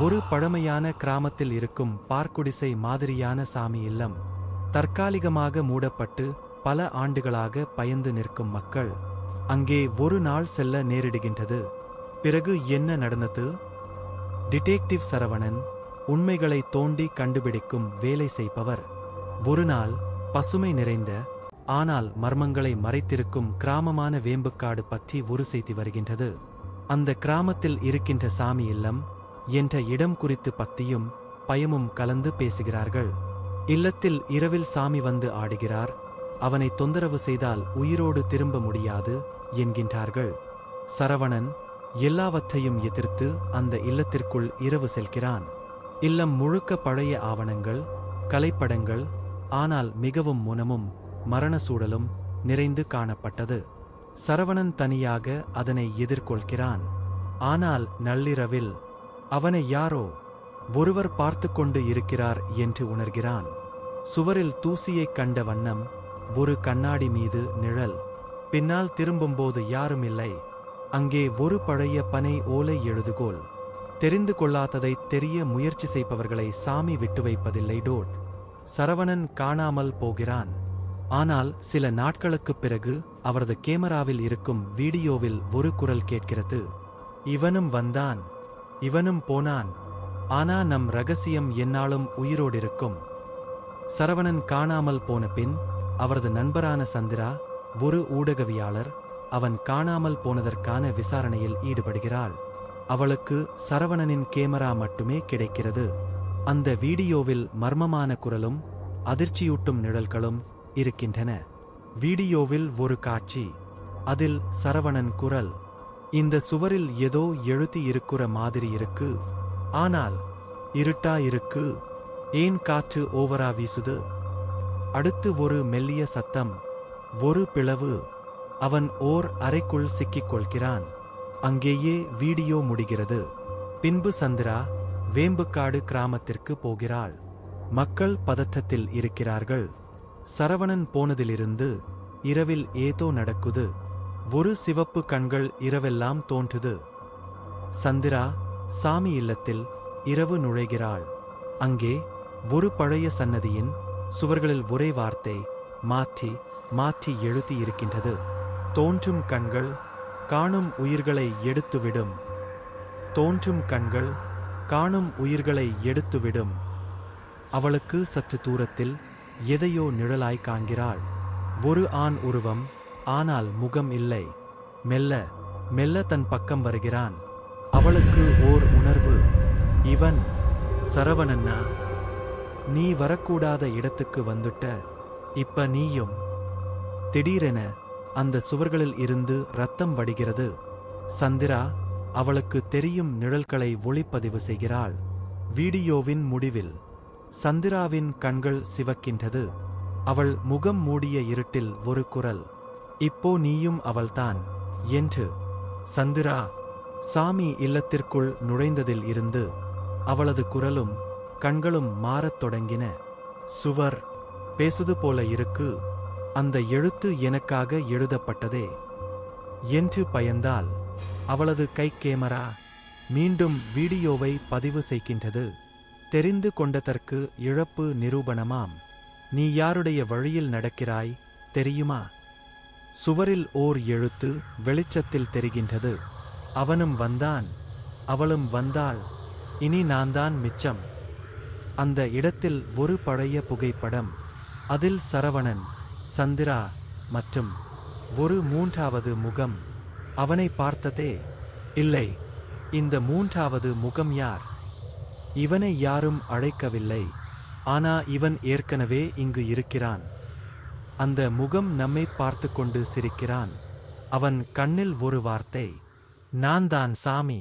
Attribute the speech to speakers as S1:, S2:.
S1: ஒரு பழமையான கிராமத்தில் இருக்கும் பார்க்குடிசை மாதிரியான சாமி இல்லம் தற்காலிகமாக மூடப்பட்டு பல ஆண்டுகளாக பயந்து நிற்கும் மக்கள் அங்கே ஒரு நாள் செல்ல நேரிடுகின்றது. பிறகு என்ன நடந்தது? டிடெக்டிவ் சரவணன் உண்மைகளை தோண்டி கண்டுபிடிக்கும் வேலை செய்பவர். ஒரு நாள் பசுமை நிறைந்த ஆனால் மர்மங்களை மறைத்திருக்கும் கிராமமான வேம்புக்காடு பற்றி ஒரு செய்தி வருகின்றது. அந்த கிராமத்தில் இருக்கின்ற சாமி இல்லம் என்ற இடம் குறித்து பக்தியும் பயமும் கலந்து பேசுகிறார்கள். இல்லத்தில் இரவில் சாமி வந்து ஆடுகிறார். அவனை தொந்தரவு செய்தால் உயிரோடு திரும்ப முடியாது என்கின்றார்கள். சரவணன் எல்லாவற்றையும் எதிர்த்து அந்த இல்லத்திற்குள் இரவு செல்கிறான். இல்லம் முழுக்க பழைய ஆவணங்கள் கலைப்படங்கள் ஆனால் மிகவும் முனமும் மரண சூழலும் நிறைந்து காணப்பட்டது. சரவணன் தனியாக அதனை எதிர்கொள்கிறான். ஆனால் நள்ளிரவில் அவனை யாரோ ஒருவர் பார்த்து கொண்டு இருக்கிறார் என்று உணர்கிறான். சுவரில் தூசியைக் கண்ட வண்ணம் ஒரு கண்ணாடி மீது நிழல். பின்னால் திரும்பும்போது யாரும் இல்லை. அங்கே ஒரு பழைய பனை ஓலை எழுதுகோல். தெரிந்து கொள்ளாததை தெரிய முயற்சி செய்பவர்களை சாமி விட்டு வைப்பதில்லை டோட். சரவணன் காணாமல் போகிறான். ஆனால் சில நாட்களுக்குப் பிறகு அவரது கேமராவில் இருக்கும் வீடியோவில் ஒரு குரல் கேட்கிறது. இவனும் வந்தான். இவனும் போனான். ஆனா நம் ரகசியம் என்னாலும் உயிரோடிருக்கும். சரவணன் காணாமல் போன பின் அவரது நண்பரான சந்திரா ஒரு ஊடகவியாளர் அவன் காணாமல் போனதற்கான விசாரணையில் ஈடுபடுகிறாள். அவளுக்கு சரவணனின் கேமரா மட்டுமே கிடைக்கிறது. அந்த வீடியோவில் மர்மமான குரலும் அதிர்ச்சியூட்டும் நிழல்களும் இருக்கின்றன. வீடியோவில் ஒரு காட்சி அதில் சரவணன் குரல். இந்த சுவரில் ஏதோ எழுதி இருக்கிற மாதிரி இருக்கு. ஆனால் இருட்டா இருக்கு. ஏன் காற்று ஓவரா வீசுது? அடுத்து ஒரு மெல்லிய சத்தம். ஒரு பிளவு. அவன் ஓர் அறைக்குள் சிக்கிக் கொள்கிறான் அங்கேயே வீடியோ முடிகிறது. பின்பு சந்திரா வேம்புக்காடு கிராமத்திற்கு போகிறாள். மக்கள் பதற்றத்தில் இருக்கிறார்கள். சரவணன் போனதிலிருந்து இரவில் ஏதோ நடக்குது. ஒரு சிவப்பு கண்கள் இரவெல்லாம் தோன்றுது. சந்திரா சாமி இல்லத்தில் இரவு நுழைகிறாள். அங்கே ஒரு பழைய சன்னதியின் சுவர்களில் ஒரே வார்த்தை மாற்றி மாற்றி எழுதி இருக்கின்றது. தோன்றும் கண்கள் காணும் உயிர்களை எடுத்துவிடும். தோன்றும் கண்கள் காணும் உயிர்களை எடுத்துவிடும். அவளுக்கு சற்று தூரத்தில் எதையோ நிழலாய் காண்கிறாள். ஒரு ஆண் உருவம் ஆனால் முகம் இல்லை. மெல்ல மெல்ல தன் பக்கம் வருகிறான். அவளுக்கு ஓர் உணர்வு. இவன் சரவணன்னா? நீ வரக்கூடாத இடத்துக்கு வந்துட்ட. இப்ப நீயும். திடீரென அந்த சுவர்களில் இருந்து ரத்தம் வடிகிறது. சந்திரா அவளுக்கு தெரியும் நிழல்களை ஒளிப்பதிவு செய்கிறாள். வீடியோவின் முடிவில் சந்திராவின் கண்கள் சிவக்கின்றது. அவள் முகம் மூடிய இருட்டில் ஒரு குரல். இப்போ நீயும் அவள்தான். என்று சந்திரா சாமி இல்லத்திற்குள் நுழைந்ததில் இருந்து அவளது குரலும் கண்களும் மாறத் தொடங்கின. சுவர் பேசுது போல இருக்கு அந்த எழுத்து எனக்காக எழுதப்பட்டதே என்று பயந்தால் அவளது கை கேமரா மீண்டும் வீடியோவை பதிவு செய்கின்றது. தெரிந்து கொண்டதற்கு இழப்பு நிரூபணமாம். நீ யாருடைய வழியில் நடக்கிறாய் தெரியுமா? சுவரில் ஓர் எழுத்து வெளிச்சத்தில் தெரிகின்றது. அவனும் வந்தான். அவளும் வந்தாள். இனி நான்தான் மிச்சம். அந்த இடத்தில் ஒரு பழைய புகைப்படம். அதில் சரவணன் சந்திரா மற்றும் ஒரு மூன்றாவது முகம். அவனை பார்த்ததே இல்லை இந்த மூன்றாவது முகம் யார்? இவனை யாரும் அழைக்கவில்லை. ஆனா இவன் ஏற்கனவே இங்கு இருக்கிறான். அந்த முகம் நம்மை பார்த்து கொண்டு சிரிக்கிறான். அவன் கண்ணில் ஒரு வார்த்தை நான் தான் சாமி.